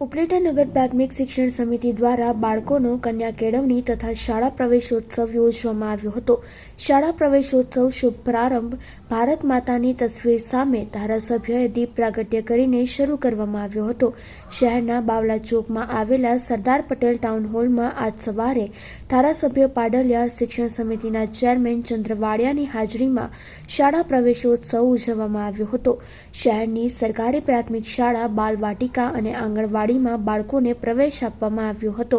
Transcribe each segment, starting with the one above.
ઉપલેટા નગર પ્રાથમિક શિક્ષણ સમિતિ દ્વારા બાળકોનો કન્યા કેળવણી તથા શાળા પ્રવેશોત્સવ યોજવામાં આવ્યો હતો. શાળા પ્રવેશોત્સવ શુભ પ્રારંભ ભારત માતાની તસવીર સામે ધારાસભ્યએ દીપ પ્રાગટ્ય કરીને શરૂ કરવામાં આવ્યો હતો. શહેરના બાવલા ચોકમાં આવેલા સરદાર પટેલ ટાઉન હોલમાં આજ સવારે ધારાસભ્ય પાડલિયા શિક્ષણ સમિતિના ચેરમેન ચંદ્રવાડિયાની હાજરીમાં શાળા પ્રવેશોત્સવ ઉજવવામાં આવ્યો હતો. શહેરની સરકારી પ્રાથમિક શાળા બાલવાટિકા અને આંગણવાડીમાં બાળકોને પ્રવેશ આપવામાં આવ્યો હતો.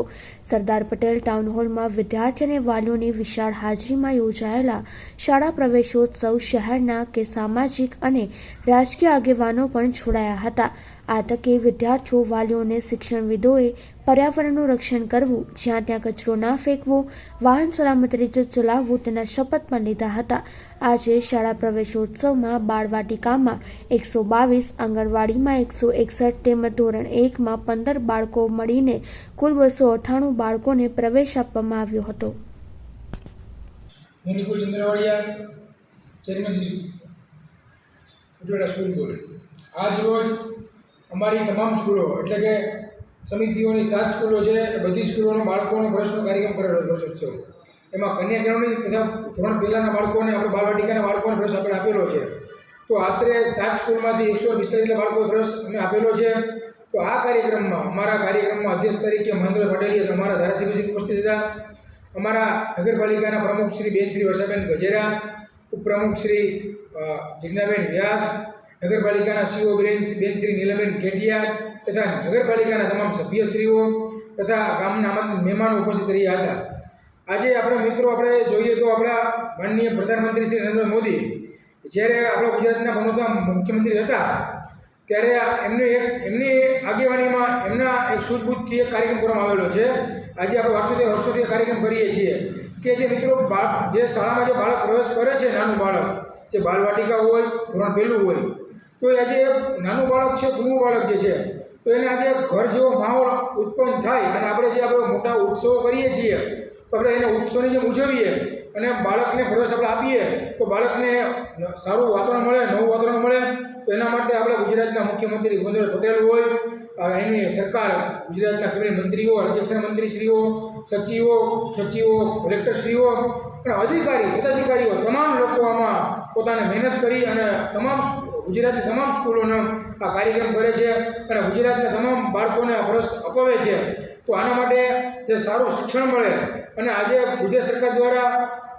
સરદાર પટેલ ટાઉન હોલમાં વિદ્યાર્થી અને વાલીઓની વિશાળ હાજરીમાં યોજાયેલા શાળા પ્રવેશોત્સવ શહેરના કે સામાજિક અને રાજકીય આગેવાનો પણ જોડાયા હતા. આ તકે વિદ્યાર્થીઓ વાલીઓને શિક્ષણવિદોએ પર્યાવરણનું રક્ષણ કરવું, જ્યાં ત્યાં કચરો ના ફેંકવો, વાહન સલામત રીતે ચલાવવું તેના શપથ પણ લીધા હતા. આજે શાળા પ્રવેશોત્સવમાં બાળવાટિકામાં એકસો બાવીસ, આંગણવાડીમાં એકસો એકસઠ તેમજ ધોરણ એકમાં પંદર બાળકો મળીને કુલ બસો અઠ્ઠાણું બાળકોને પ્રવેશ આપવામાં આવ્યો હતો. આજ રોજ અમારી તમામ સ્કૂલો, એટલે કે સમિતિઓની સાત સ્કૂલો છે બધી સ્કૂલોના બાળકોનો પ્રવેશનો કાર્યક્રમ કરેલો પ્રવેશોત્સવ. એમાં કન્યા કેળવણી તથા ધોરણ પહેલાંના બાળકોને, આપણે બાળવાટિકાના બાળકોને પ્રવેશ આપણે આપેલો છે. તો આશરે સાત સ્કૂલમાંથી એકસો પિસ્તાલીસ બાળકો પ્રવેશ અમે આપેલો છે. તો આ કાર્યક્રમમાં, અમારા કાર્યક્રમમાં અધ્યક્ષ તરીકે મહેન્દ્ર પટેલીએ અમારા ધારાસભ્યશ્રી ઉપસ્થિત હતા. અમારા નગરપાલિકાના પ્રમુખ શ્રી બેન શ્રી વર્ષાબેન ગજેરા, ઉપપ્રમુખ શ્રી જિજ્ઞાબેન વ્યાસ, નગરપાલિકાના સીઓ બેન બેન શ્રી નીલમબેન કેટિયા તથા નગરપાલિકાના તમામ સભ્યશ્રીઓ તથા ગામના આમંત્રિત મહેમાનો ઉપસ્થિત રહ્યા હતા. આજે આપણે મિત્રો, આપણે જોઈએ તો આપણા માનનીય પ્રધાનમંત્રી શ્રી નરેન્દ્ર મોદી જ્યારે આપણા ગુજરાતના બનોતા મુખ્યમંત્રી હતા, ત્યારે એમને એક, એમની આગેવાનીમાં એમના એક સૂઝબૂઝથી એક કાર્યક્રમ કરવામાં આવેલો છે. આજે આપણે વર્ષોથી વર્ષોથી કાર્યક્રમ કરીએ છીએ કે જે મિત્રો જે શાળામાં જે બાળક પ્રવેશ કરે છે, નાનું બાળક, જે બાલવાટિકા હોય, ધોરણ પહેલું હોય, તો એ આજે નાનું બાળક છે કુનું બાળક જે છે, તો એને આજે ઘર જેવો માહોલ ઉત્પન્ન થાય અને આપણે જે આપણે મોટા ઉત્સવો કરીએ છીએ, તો આપણે એને ઉત્સવની જેમ ઉજવીએ અને બાળકને પ્રવેશ આપણે આપીએ, તો બાળકને સારું વાતાવરણ મળે, નવું વાતાવરણ મળે, તો એના માટે આપણે ગુજરાતના મુખ્યમંત્રી ભૂપેન્દ્ર પટેલ હોય એની સરકાર ગુજરાતના કેબિનેટ મંત્રીઓ રાજ્ય મંત્રીશ્રીઓ, સચિવો સચિવો, કલેક્ટરશ્રીઓ અને અધિકારી, પદાધિકારીઓ, તમામ લોકો આમાં પોતાને મહેનત કરી અને તમામ ગુજરાતની તમામ સ્કૂલોનો આ કાર્યક્રમ કરે છે અને ગુજરાતના તમામ બાળકોને આ અપાવે છે. તો આના માટે જે સારું શિક્ષણ મળે અને આજે ગુજરાત સરકાર દ્વારા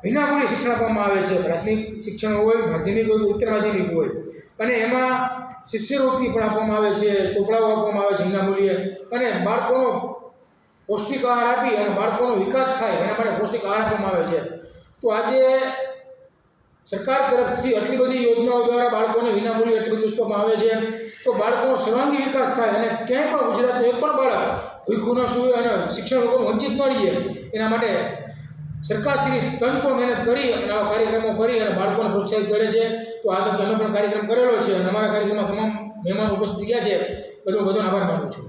વિનામૂલ્ય શિક્ષણ આપવામાં આવે છે. પ્રાથમિક શિક્ષણ હોય, માધ્યમિક હોય ઉત્તર માધ્યમિક હોય. અને એમાં શિષ્યવૃત્તિ પણ આપવામાં આવે છે, ચોપડાઓ આપવામાં આવે છે વિનામૂલ્યે અને બાળકોનો પૌષ્ટિક આહાર આપી અને બાળકોનો વિકાસ થાય એના માટે પૌષ્ટિક આહાર આપવામાં આવે છે. તો આજે સરકાર તરફથી આટલી બધી યોજનાઓ દ્વારા બાળકોને વિનામૂલ્યે એટલી બધી વસ્તુ આવે છે. તો બાળકોનો સર્વાંગી વિકાસ થાય અને ક્યાંય પણ ગુજરાતનું એક પણ બાળક ભૂખું ન સુવે અને શિક્ષણ લોકો વંચિત ન રહીએ એના માટે સરકારશ્રી તનતો મહેનત કરી અને આવા કાર્યક્રમો કરી અને બાળકોને પ્રોત્સાહિત કરે છે. તો આ તો અમે પણ કાર્યક્રમ કરેલો છે અને અમારા કાર્યક્રમમાં તમામ મહેમાનો ઉપસ્થિત ગયા છે. બધો બધો આભાર માનું છું.